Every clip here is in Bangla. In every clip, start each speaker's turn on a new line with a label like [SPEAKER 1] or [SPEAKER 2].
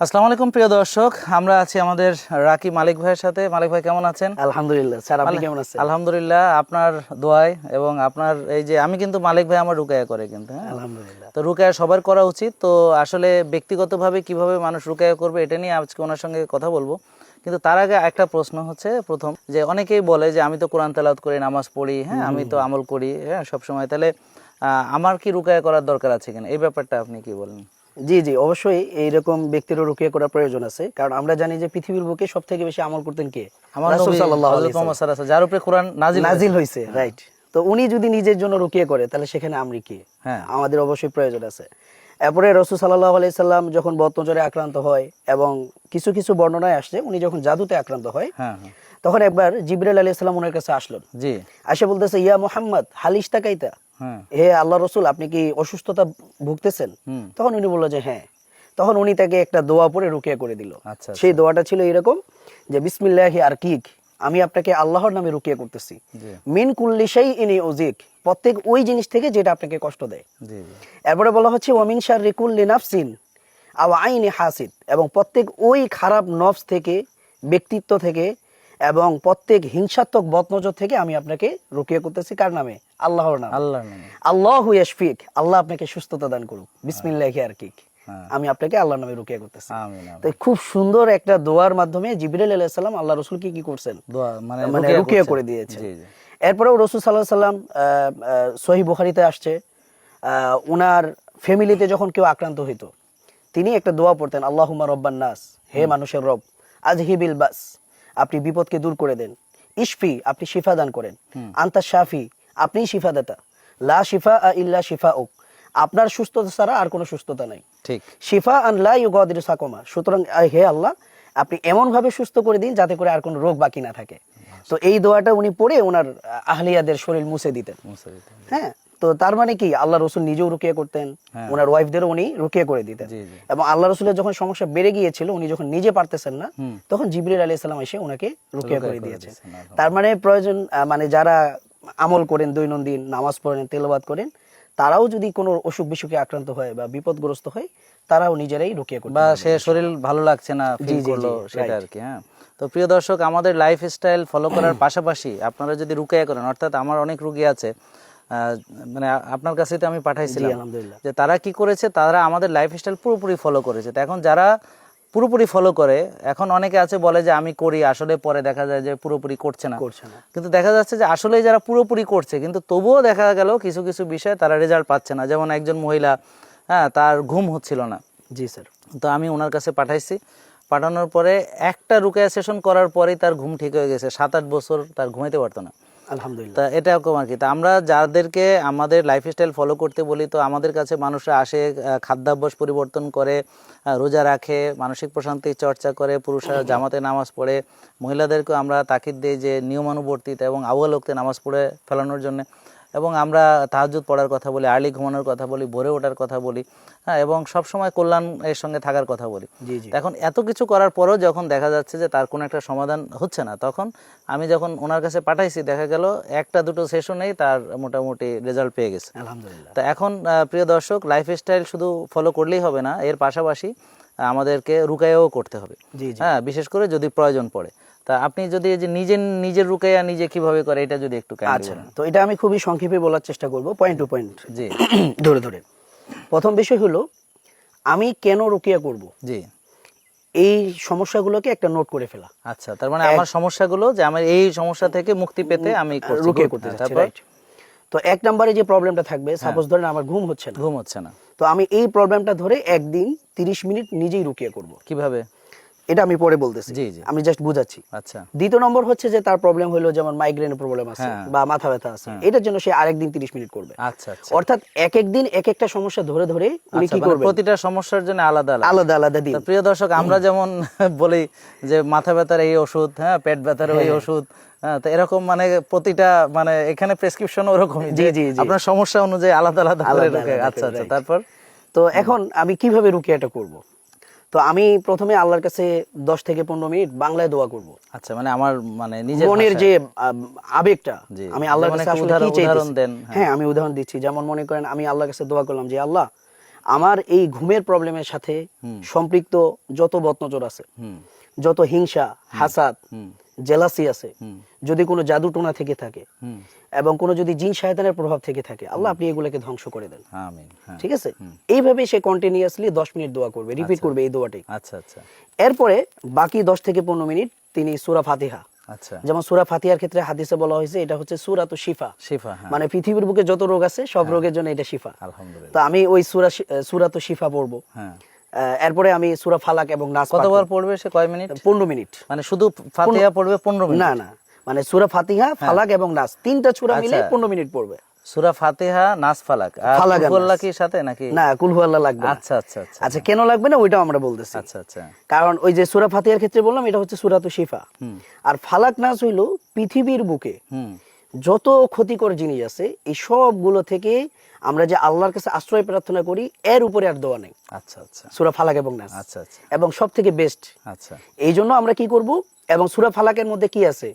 [SPEAKER 1] আসসালামু আলাইকুম প্রিয় দর্শক। আমরা আছি আমাদের রাকি মালিক ভাইয়ের সাথে। মালিক ভাই কেমন আছেন?
[SPEAKER 2] আলহামদুলিল্লাহ। স্যার আপনি কেমন আছেন?
[SPEAKER 1] আলহামদুলিল্লাহ আপনার দোয়ায় এবং আপনার এই যে আমি কিন্তু মালিক ভাই আমার রুকায়া করে কিন্তু হ্যাঁ?
[SPEAKER 2] আলহামদুলিল্লাহ।
[SPEAKER 1] তো রুকায়া সবার করা উচিত। তো আসলে ব্যক্তিগতভাবে কীভাবে মানুষ রুকায়া করবে এটা নিয়ে আজকে ওনার সঙ্গে কথা বলব। কিন্তু তার আগে একটা প্রশ্ন হচ্ছে প্রথম যে অনেকেই বলে যে আমি তো কোরআন তেলাওয়াত করি নামাজ পড়ি হ্যাঁ? আমি তো আমল করি হ্যাঁ সবসময়। তাহলে আহ, আমার কি রুকায়া করার দরকার আছে কিনা? এই ব্যাপারটা আপনি কি বলেন?
[SPEAKER 2] জি জি অবশ্যই এইরকম ব্যক্তিরও রুকিয়ে করার প্রয়োজন আছে। কারণ আমরা জানি যে পৃথিবীর বুকে সব থেকে বেশি আমল করতেন কে?
[SPEAKER 1] আমার
[SPEAKER 2] রাসূল সাল্লাল্লাহু আলাইহি
[SPEAKER 1] মুহাম্মদ সাল্লাল্লাহু আলাইহি ওয়াসাল্লাম, যার উপরে কোরআন নাজিল হয়েছে।
[SPEAKER 2] নাজিল রাইট তো উনি যদি নিজের জন্য রুকিয়ে করে তাহলে সেখানে আমরা কি?
[SPEAKER 1] হ্যাঁ।
[SPEAKER 2] আমাদের অবশ্যই প্রয়োজন আছে। এরপরে রসুল সাল্লাহ আলাই সাল্লাম যখন বত্নজরে আক্রান্ত হয় এবং কিছু কিছু বর্ণনায় আসছে উনি যখন জাদুতে আক্রান্ত হয়
[SPEAKER 1] হ্যাঁ হ্যাঁ।
[SPEAKER 2] তখন একবার জিবরাইল আলাইহিস সালাম ওনার কাছে আসলেন
[SPEAKER 1] জি।
[SPEAKER 2] আসে বলতেছে ইয়া মোহাম্মদ হালিস তাকাইতা?
[SPEAKER 1] হ্যাঁ।
[SPEAKER 2] হে আল্লাহ রসুল আপনি কি অসুস্থতা ভুগতেছেন? তখন উনি বলল যে হ্যাঁ। তখন উনি তাকে একটা দোয়া পরে রুকিয়া করে দিল।
[SPEAKER 1] আচ্ছা
[SPEAKER 2] সেই দোয়াটা ছিল এরকম যে বিসমিল্লাহি আর কিক আমি আপনাকে আল্লাহর নামে রুকিয়া করতেছি। মিন কুল্লি সেই ইনি ওজিক প্রত্যেক ওই জিনিস থেকে যেটা আপনাকে কষ্ট দেয়। এরপরে বলা হচ্ছে ওমিন শার রিকুল্লি নাফসিন আও আইনি হাসিদ এবং প্রত্যেক ওই খারাপ নফস থেকে ব্যক্তিত্ব থেকে এবং প্রত্যেক হিংসাত্মক বদনজর থেকে আমি আপনাকে রুকিয়া করতেছি। কার নামে? আল্লাহর নামে।
[SPEAKER 1] আল্লাহর নামে।
[SPEAKER 2] আল্লাহ ইয়াশফিক। আল্লাহ আপনাকে সুস্থতা দান করুক। বিসমিল্লাহি আর কিক
[SPEAKER 1] হ্যাঁ।
[SPEAKER 2] আমি আপনাকে আল্লাহর নামে রুকিয়া করতেছি। তো খুব সুন্দর একটা দোয়ার মাধ্যমে জিবরাইল আলাইহিস সালাম আল্লাহ রসুলকে কি করছেন?
[SPEAKER 1] দোয়া মানে
[SPEAKER 2] মানে
[SPEAKER 1] রুকিয়া
[SPEAKER 2] করে দিয়েছেন। এরপরেও রসুল সাল্লাহ সাল্লাম সহি বুখারিতে আসছে আহ, উনার ফ্যামিলিতে যখন কেউ আক্রান্ত হইতো তিনি একটা দোয়া পড়তেন আল্লাহুমা রব্বান নাস হে মানুষের রব আজ হিবিল বাস। আপনি বিপদকে দূর করে দেন। ইশফি আপনি শিফা দান করেন। আন্তা শাফি আপনি শিফা দাতা লা শিফা ইল্লা শিফা ওক আপনার সুস্থতা ছাড়া আর কোনো সুস্থতা নাই।
[SPEAKER 1] ঠিক।
[SPEAKER 2] শিফা আন লা ইউগাদির সাকমা। সুতরাং হে আল্লাহ আপনি এমন ভাবে সুস্থ করে দিন যাতে করে আর কোনো রোগ বাকি না থাকে। তো এই দোয়াটা উনি পড়ে ওনার আহলিয়াদের শরীর মুছে দিতেন। হ্যাঁ? তো তার মানে কি? আল্লাহ রসুল নিজেও রুকিয়া করতেন
[SPEAKER 1] হ্যাঁ।
[SPEAKER 2] ওনার ওয়াইফদেরও উনি রুকিয়া করে দিতেন। এবং আল্লাহ রসুলের যখন সমস্যা বেড়ে গিয়েছিল উনি যখন নিজে পারতেছেন না তখন জিবরিল আলাইহিস সালাম এসে ওনাকে রুকিয়া করে দিয়েছেন, তার মানে প্রয়োজন মানে যারা আমল করেন দৈনন্দিন নামাজ পড়েন তেলাওয়াত করেন তারাও যদি কোনো অসুখ বিসুখে আক্রান্ত হয় বা বিপদগ্রস্ত হয় তারাও নিজেরাই রুকিয়া করতে
[SPEAKER 1] বা সে শরীর ভালো লাগছে না ফিল করল সেটা. আর কি হ্যাঁ। তো প্রিয় দর্শক আমাদের লাইফ স্টাইল ফলো করার পাশাপাশি আপনারা যদি রুকিয়া করেন অর্থাৎ আমার অনেক রুগী আছে মানে আপনার কাছে তো আমি পাঠাইছিলাম
[SPEAKER 2] আলহামদুলিল্লাহ।
[SPEAKER 1] যে তারা কি করেছে তারা আমাদের লাইফ স্টাইল পুরোপুরি ফলো করেছে। তো এখন যারা পুরোপুরি ফলো করে এখন অনেকে আছে বলে যে আমি করি আসলে পরে দেখা যায় যে পুরোপুরি করছে না।
[SPEAKER 2] করছে না।
[SPEAKER 1] কিন্তু দেখা যাচ্ছে যে আসলে যারা পুরোপুরি করছে কিন্তু তবুও দেখা গেল কিছু কিছু বিষয়ে তারা রেজাল্ট পাচ্ছে না। যেমন একজন মহিলা হ্যাঁ তার ঘুম হচ্ছিল না।
[SPEAKER 2] জি স্যার।
[SPEAKER 1] তো আমি ওনার কাছে পাঠাইছি। পাঠানোর পরে একটা রুকায়া সেশন করার পরেই তার ঘুম ঠিক হয়ে গেছে। সাত আট বছর তার ঘুমাইতে পারতো না।
[SPEAKER 2] আলহামদুলিল্লাহ।
[SPEAKER 1] এটা এরকম আর কি। তা আমরা যাদেরকে আমাদের লাইফস্টাইল ফলো করতে বলি, তো আমাদের কাছে মানুষরা আসে খাদ্যাভ্যাস পরিবর্তন করে রোজা রাখে, মানসিক প্রশান্তি চর্চা করে পুরুষরা জামাতে নামাজ পড়ে, মহিলাদেরকেও আমরা তাকিদ দিই যে নিয়মানুবর্তিতা এবং আউয়ালোকতে নামাজ পড়ে ফেলানোর জন্য। এবং আমরা তাহাজুদ পড়ার কথা বলি আর্লি ঘুমানোর কথা বলি ভোরে ওঠার কথা বলি হ্যাঁ এবং সবসময় কল্যাণ এর সঙ্গে থাকার কথা বলি।
[SPEAKER 2] জি জি।
[SPEAKER 1] এখন এত কিছু করার পরেও যখন দেখা যাচ্ছে যে তার কোনো একটা সমাধান হচ্ছে না তখন আমি যখন ওনার কাছে পাঠাইছি দেখা গেল একটা দুটো সেশনেই তার মোটামুটি রেজাল্ট পেয়ে গেছে।
[SPEAKER 2] আলহামদুলিল্লাহ।
[SPEAKER 1] তা এখন প্রিয় দর্শক লাইফ স্টাইল শুধু ফলো করলেই হবে না এর পাশাপাশি আমাদেরকে রুকাইয়াও করতে হবে। হ্যাঁ বিশেষ করে যদি প্রয়োজন পড়ে। তা আপনি যদি এই যে নিজের নিজের রুকাইয়া নিজে কীভাবে করে এটা যদি একটু
[SPEAKER 2] আচ্ছা তো এটা আমি খুবই সংক্ষেপে বলার চেষ্টা করব পয়েন্ট টু পয়েন্ট
[SPEAKER 1] জি।
[SPEAKER 2] ধরে ধরে। প্রথম বিষয় হলো আমি কেন রুকিয়া করব?
[SPEAKER 1] জি।
[SPEAKER 2] এই সমস্যাগুলোকে একটা নোট করে ফেলা।
[SPEAKER 1] আচ্ছা তার মানে আমার সমস্যাগুলো যে আমার এই সমস্যা থেকে মুক্তি পেতে আমি
[SPEAKER 2] রুকিয়া করতে
[SPEAKER 1] হ্যাঁ,
[SPEAKER 2] চাচ্ছি রাইট তো এক নম্বরে যে প্রবলেমটা থাকবে সাপোজ ধরেন আমার ঘুম হচ্ছে না।
[SPEAKER 1] ঘুম হচ্ছে না।
[SPEAKER 2] তো আমি এই প্রবলেমটা ধরে একদিন তিরিশ মিনিট নিজেই রুকিয়া করব।
[SPEAKER 1] কীভাবে?
[SPEAKER 2] এটা আমি পরে বলতেছি। আমি জাস্ট বুঝাচ্ছি।
[SPEAKER 1] আচ্ছা।
[SPEAKER 2] দ্বিতীয় নম্বর হচ্ছে যে তার প্রবলেম হলো যেমন মাইগ্রেনের প্রবলেম আছে
[SPEAKER 1] হ্যাঁ।
[SPEAKER 2] বা মাথা ব্যথা আছে। এটার জন্য সে আরেকদিন তিরিশ মিনিট করবে।
[SPEAKER 1] আচ্ছা আচ্ছা।
[SPEAKER 2] অর্থাৎ এক এক দিন এক একটা সমস্যা ধরে ধরে উনি
[SPEAKER 1] আচ্ছা,
[SPEAKER 2] কি
[SPEAKER 1] মানে
[SPEAKER 2] করবেন?
[SPEAKER 1] প্রতিটা সমস্যার জন্য আলাদা আলাদা।
[SPEAKER 2] আলাদা আলাদা দিন।
[SPEAKER 1] তা প্রিয় দর্শক আমরা যেমন বলি যে মাথা ব্যথার এই ওষুধ হ্যাঁ পেট ব্যথার ওই ওষুধ হ্যাঁ তো এরকম মানে প্রতিটা মানে এখানে প্রেসক্রিপশন ওরকমই
[SPEAKER 2] জি, জি।
[SPEAKER 1] আপনার সমস্যা অনুযায়ী আলাদা। আলাদা আচ্ছা আচ্ছা তারপর?
[SPEAKER 2] তো এখন আমি কীভাবে রুকিয়াটা করব? তো আমি প্রথমে আল্লাহর কাছে দশ থেকে পনেরো মিনিট বাংলায় দোয়া করব।
[SPEAKER 1] আচ্ছা মানে আমার মানে নিজের
[SPEAKER 2] মনের যে আবেগটা আমি আল্লাহর কাছে
[SPEAKER 1] উদাহরণ- দেন, হ্যাঁ।
[SPEAKER 2] হ্যাঁ আমি উদাহরণ দিচ্ছি। যেমন মনে করেন আমি আল্লাহর কাছে দোয়া করলাম যে আল্লাহ আমার এই ঘুমের প্রবলেমের সাথে সম্পৃক্ত যত বদনজর আছে যত হিংসা হাসাদ জেলাসি আছে। যদি কোনো জাদু টোনা থেকে থাকে এবং কোনো যদি জিন শায়তানের প্রভাব থেকে থাকে আল্লাহ আপনি এগুলোকে ধ্বংস করে দেন।
[SPEAKER 1] হ্যাঁ।
[SPEAKER 2] ঠিক আছে? এইভাবে সে কন্টিনিউয়াসলি দশ মিনিট দোয়া করবে রিপিট করবে এই দোয়াটি।
[SPEAKER 1] আচ্ছা আচ্ছা।
[SPEAKER 2] এরপরে বাকি দশ থেকে পনেরো মিনিট তিনি সুরা ফাতিহা।
[SPEAKER 1] আচ্ছা।
[SPEAKER 2] যেমন সুরা ফাতিহার ক্ষেত্রে হাদিসে বলা হয়েছে এটা হচ্ছে সুরা তো শিফা।
[SPEAKER 1] শিফা হ্যাঁ।
[SPEAKER 2] মানে পৃথিবীর বুকে যত রোগ আছে সব রোগের জন্য এটা শিফা।
[SPEAKER 1] আলহামদুলিল্লাহ।
[SPEAKER 2] তো আমি ওই সুরা সুরা তো শিফা পড়ব।
[SPEAKER 1] হ্যাঁ।
[SPEAKER 2] এরপরে আমি সুরা ফালাক এবং নাস
[SPEAKER 1] কতবার পড়বে সে কয় মিনিট?
[SPEAKER 2] পনেরো মিনিট।
[SPEAKER 1] মানে শুধু ফাতিহা পড়বে পনেরো মিনিট?
[SPEAKER 2] না না। মানে সুরা ফাতিহা ফালাক এবং নাস। তিনটা সুরা মিলে
[SPEAKER 1] হ্যাঁ। আচ্ছা।
[SPEAKER 2] পনেরো মিনিট পড়বে।
[SPEAKER 1] সূরা ফাতিহা নাস ফালাক। আর
[SPEAKER 2] ফালাক
[SPEAKER 1] কুল কি সাথে নাকি?
[SPEAKER 2] না কুলহু আল্লাহ লাগবে
[SPEAKER 1] আচ্ছা আচ্ছা আচ্ছা।
[SPEAKER 2] আচ্ছা কেন লাগবে না ওইটাও আমরা বলতেছি।
[SPEAKER 1] আচ্ছা আচ্ছা।
[SPEAKER 2] কারণ ওই যে সুরা ফাতিহার ক্ষেত্রে বললাম এটা হচ্ছে সুরাতু শিফা। আর ফালাক নাস হইল পৃথিবীর বুকে।
[SPEAKER 1] হুম।
[SPEAKER 2] যত ক্ষতিকর জিনিস আছে এই সবগুলো থেকে আমরা যে আল্লাহর কাছে আশ্রয় প্রার্থনা করি এর উপরে আর দোয়া নেই।
[SPEAKER 1] আচ্ছা আচ্ছা।
[SPEAKER 2] সুরা ফালাক এবং নাস।
[SPEAKER 1] আচ্ছা আচ্ছা।
[SPEAKER 2] এবং সব থেকে বেস্ট
[SPEAKER 1] আচ্ছা।
[SPEAKER 2] এই জন্য আমরা কি করব? এবং সুরা ফালাকের মধ্যে কি আছে?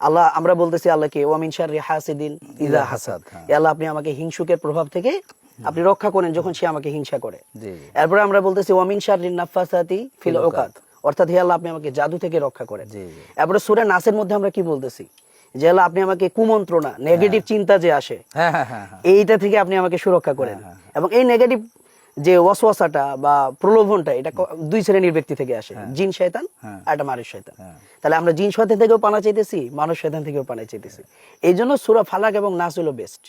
[SPEAKER 2] আল্লাহ আমরা বলতেছি আল্লাহকে ওয়ামিন শাররি হাসিদিন ইজা হাসাদ।
[SPEAKER 1] হ্যাঁ।
[SPEAKER 2] আল্লাহ আপনি আমাকে হিংসুকের প্রভাব থেকে আপনি রক্ষা করেন যখন সে আমাকে হিংসা করে। এরপরে আমরা বলতেছি ওয়ামিন শাররি নাফাসাতি ফিল ওকাত অর্থাৎ হে আল্লাহ আপনি আমাকে জাদু থেকে রক্ষা করেন। এরপরে সূরা নাসের মধ্যে আমরা কি বলতেছি? যে আল্লাহ আপনি আমাকে কুমন্ত্রণা নেগেটিভ চিন্তা যে আসে
[SPEAKER 1] হ্যাঁ হ্যাঁ হ্যাঁ হ্যাঁ।
[SPEAKER 2] এইটা থেকে আপনি আমাকে সুরক্ষা করেন। এবং এই নেগেটিভ যে ওয়াসওয়াসাটা বা প্রলোভনটা এটা দুই শ্রেণির ব্যক্তি থেকে আসে জিন শয়তান
[SPEAKER 1] হ্যাঁ।
[SPEAKER 2] আর একটা মানুষ শয়তান।
[SPEAKER 1] হ্যাঁ।
[SPEAKER 2] তাহলে আমরা জিন শয়তান থেকেও পানা চাইতেছি মানুষ শয়তান থেকেও পানা চাইতেছি। এই জন্য সুরা ফালাক এবং নাস হলো বেস্ট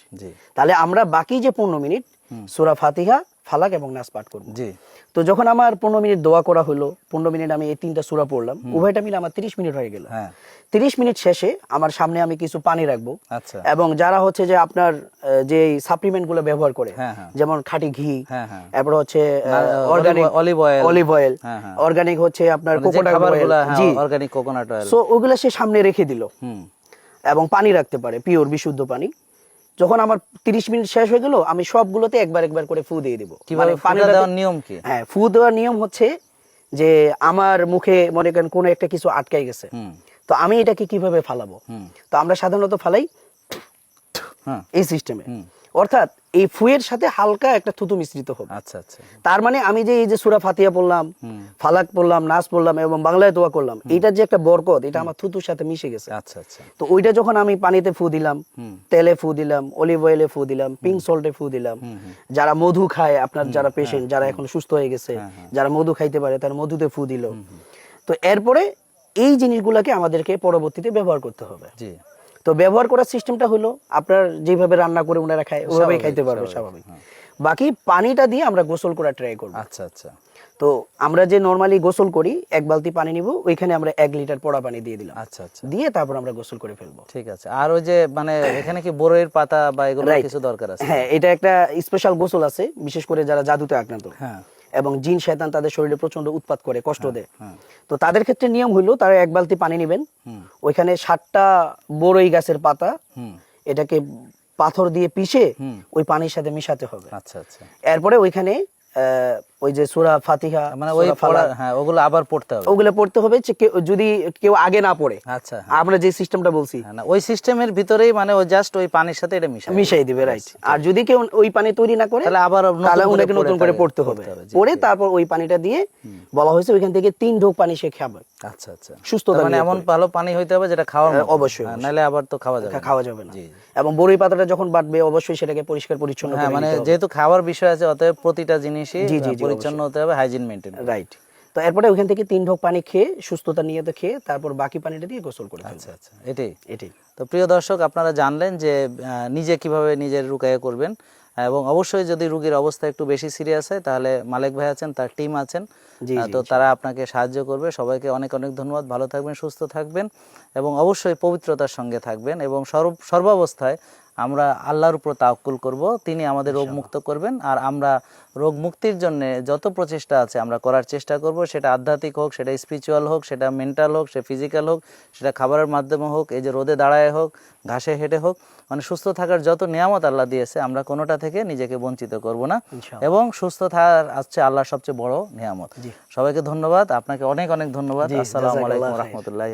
[SPEAKER 2] তাহলে আমরা বাকি যে পনেরো মিনিট সুরা ফাতিহা ফালাক এবং নাস পাঠ করব।
[SPEAKER 1] জি।
[SPEAKER 2] তো যখন আমার পনেরো মিনিট দোয়া করা হলো পনেরো মিনিট আমি এই তিনটা সুরা পড়লাম উভয়টা মিলে আমার তিরিশ মিনিট হয়ে গেল।
[SPEAKER 1] হ্যাঁ।
[SPEAKER 2] তিরিশ মিনিট শেষে আমার সামনে আমি কিছু পানি রাখব
[SPEAKER 1] আচ্ছা।
[SPEAKER 2] এবং যারা হচ্ছে যে আপনার যে সাপ্লিমেন্টগুলো ব্যবহার করে
[SPEAKER 1] হ্যাঁ, হ্যাঁ।
[SPEAKER 2] যেমন খাঁটি ঘি
[SPEAKER 1] হ্যাঁ।
[SPEAKER 2] হচ্ছে অর্গানিক। অলিভ অয়েল
[SPEAKER 1] হ্যাঁ, হ্যাঁ।
[SPEAKER 2] অর্গানিক হচ্ছে আপনার কোকোনাট অয়েল জি।
[SPEAKER 1] অর্গানিক কোকোনাট অয়েল
[SPEAKER 2] সো ওইগুলা সে সামনে রেখে দিল
[SPEAKER 1] হুম।
[SPEAKER 2] এবং পানি রাখতে পারে পিওর বিশুদ্ধ পানি। যখন আমার তিরিশ মিনিট শেষ হয়ে গেল আমি সবগুলোতে একবার একবার করে ফু দিয়ে দেবো।
[SPEAKER 1] কীভাবে
[SPEAKER 2] পানি
[SPEAKER 1] দেওয়ার নিয়ম কি?
[SPEAKER 2] হ্যাঁ ফু দেওয়ার নিয়ম হচ্ছে যে আমার মুখে মনে করেন কোনো একটা কিছু আটকাই গেছে। তো আমি এটাকে কীভাবে ফালাবো? তো আমরা সাধারণত ফালাই
[SPEAKER 1] হ্যাঁ।
[SPEAKER 2] এই সিস্টেমে। অর্থাৎ এই ফুয়ের সাথে হালকা একটা থুতু মিশ্রিত হবে।
[SPEAKER 1] আচ্ছা আচ্ছা।
[SPEAKER 2] তার মানে আমি যে এই যে সুরা ফাতিয়া পড়লাম ফালাক পড়লাম নাচ পড়লাম এবং বাংলায় দোয়া করলাম এইটার যে একটা বরকত এটা আমার থুতুর সাথে মিশে গেছে।
[SPEAKER 1] আচ্ছা আচ্ছা।
[SPEAKER 2] তো ওইটা যখন আমি পানিতে ফু দিলাম তেলে ফু দিলাম অলিভ অয়েলে ফু দিলাম পিঙ্ক সল্টে ফু দিলাম যারা মধু খায় আপনার যারা পেশেন্ট যারা এখন সুস্থ হয়ে গেছে
[SPEAKER 1] হ্যাঁ, হ্যাঁ।
[SPEAKER 2] যারা মধু খাইতে পারে তারা মধুতে ফু দিল। তো এরপরে এই জিনিসগুলোকে আমাদেরকে পরবর্তীতে ব্যবহার করতে হবে।
[SPEAKER 1] জি।
[SPEAKER 2] তো ব্যবহার করার সিস্টেমটা হলো আপনার যেভাবে রান্না করে ওনারা খায় ওভাবেই খাইতে পারবে
[SPEAKER 1] স্বাভাবিক,
[SPEAKER 2] স্বাভাবিক। বাকি পানিটা দিয়ে আমরা গোসল করা ট্রাই করব।
[SPEAKER 1] আচ্ছা আচ্ছা।
[SPEAKER 2] তো আমরা যে নর্মালি গোসল করি এক বালতি পানি নিব ওইখানে আমরা এক লিটার পোড়া পানি দিয়ে দিলাম।
[SPEAKER 1] আচ্ছা আচ্ছা।
[SPEAKER 2] দিয়ে তারপর আমরা গোসল করে ফেলব।
[SPEAKER 1] ঠিক আছে। আর ওই যে মানে এখানে কি বড়ের পাতা বা এগুলো কিছু দরকার আছে?
[SPEAKER 2] হ্যাঁ এটা একটা স্পেশাল গোসল আছে বিশেষ করে যারা জাদুতে আক্রান্ত।
[SPEAKER 1] হ্যাঁ।
[SPEAKER 2] এবং জিন শয়তান তাদের শরীরে প্রচণ্ড উৎপাত করে কষ্ট দেয়।
[SPEAKER 1] হ্যাঁ।
[SPEAKER 2] তো তাদের ক্ষেত্রে নিয়ম হইল তারা এক বালতি পানি নেবেন। ওইখানে ষাটটা বড়ই গাছের পাতা
[SPEAKER 1] হুম।
[SPEAKER 2] এটাকে পাথর দিয়ে পিষে। ওই পানির সাথে মিশাতে হবে।
[SPEAKER 1] আচ্ছা আচ্ছা।
[SPEAKER 2] এরপরে ওইখানে আহ, ওই যে সুরা ফাতিহা
[SPEAKER 1] মানে ওই পড়া হ্যাঁ ওগুলো আবার পড়তে হবে।
[SPEAKER 2] ওগুলো পড়তে হবে যদি কেউ আগে না পড়ে।
[SPEAKER 1] আচ্ছা হ্যাঁ।
[SPEAKER 2] আমরা যে সিস্টেমটা বলছি।
[SPEAKER 1] হ্যাঁ, না ওই সিস্টেমের ভিতরেই মানে ও জাস্ট ওই পানির সাথে এটা মিশায়
[SPEAKER 2] মিশাই দিবে রাইট আর যদি কেউ ওই পানি তৈরি না করে
[SPEAKER 1] তাহলে আবার
[SPEAKER 2] তাহলে ওনাকে নতুন করে পড়তে হবে। পড়ে তারপর ওই পানিটা দিয়ে বলা হয়েছে ওইখান থেকে তিন ঢোক পানি সে খাবে।
[SPEAKER 1] আচ্ছা আচ্ছা।
[SPEAKER 2] সুস্থতা
[SPEAKER 1] তার মানে এমন ভালো পানি হইতে হবে যেটা খাওয়ার
[SPEAKER 2] হ্যাঁ, অবশ্যই,
[SPEAKER 1] নাহলে আবার তো খাওয়া যাবে।
[SPEAKER 2] খাওয়া যাবে না। এবং বড়ই পাতাটা যখন বাটবে অবশ্যই সেটাকে পরিষ্কার পরিচ্ছন্ন করে
[SPEAKER 1] মানে যেহেতু খাওয়ার বিষয় আছে অতএব প্রতিটা জিনিসই
[SPEAKER 2] জি, জি, জি,
[SPEAKER 1] পরিচ্ছন্ন হতে হবে হাইজিন মেনটেন
[SPEAKER 2] রাইট তো এরপরে ওইখান থেকে তিন ঢোক পানি খেয়ে সুস্থতা নিয়ে তো খেয়ে তারপর বাকি পানিটা দিয়ে গোসল করে
[SPEAKER 1] আচ্ছা আচ্ছা। এটাই।
[SPEAKER 2] এটাই।
[SPEAKER 1] তো প্রিয় দর্শক আপনারা জানলেন যে নিজে কীভাবে নিজের রুকায়া করবেন এবং অবশ্যই যদি রুগীর অবস্থা একটু বেশি সিরিয়াস হয় তাহলে মালিক ভাই আছেন তার টিম আছেন তো তারা আপনাকে সাহায্য করবে। সবাইকে অনেক অনেক ধন্যবাদ। ভালো থাকবেন সুস্থ থাকবেন এবং অবশ্যই পবিত্রতার সঙ্গে থাকবেন এবং সর্ব সর্বাবস্থায় আমরা আল্লাহর উপর তাওকুল করব তিনি আমাদের রোগ মুক্ত করবেন আর আমরা রোগ মুক্তির জন্য যত প্রচেষ্টা আছে আমরা করার চেষ্টা করব সেটা আধ্যাত্মিক হোক সেটা স্পিরিচুয়াল হোক সেটা মেন্টাল হোক সেটা ফিজিক্যাল হোক সেটা খাবারের মাধ্যমে হোক এই যে রোদে দাঁড়ায় হোক ঘাসে হেঁটে হোক মানে সুস্থ থাকার যত নিয়ামত আল্লাহ দিয়েছে আমরা কোনোটা থেকে নিজেকে বঞ্চিত করব না এবং সুস্থ থাকার হচ্ছে আল্লাহর সবচেয়ে বড় নিয়ামত। সবাইকে ধন্যবাদ আপনাকে অনেক অনেক ধন্যবাদ। আসসালামু আলাইকুম। রহমতুল্লাহি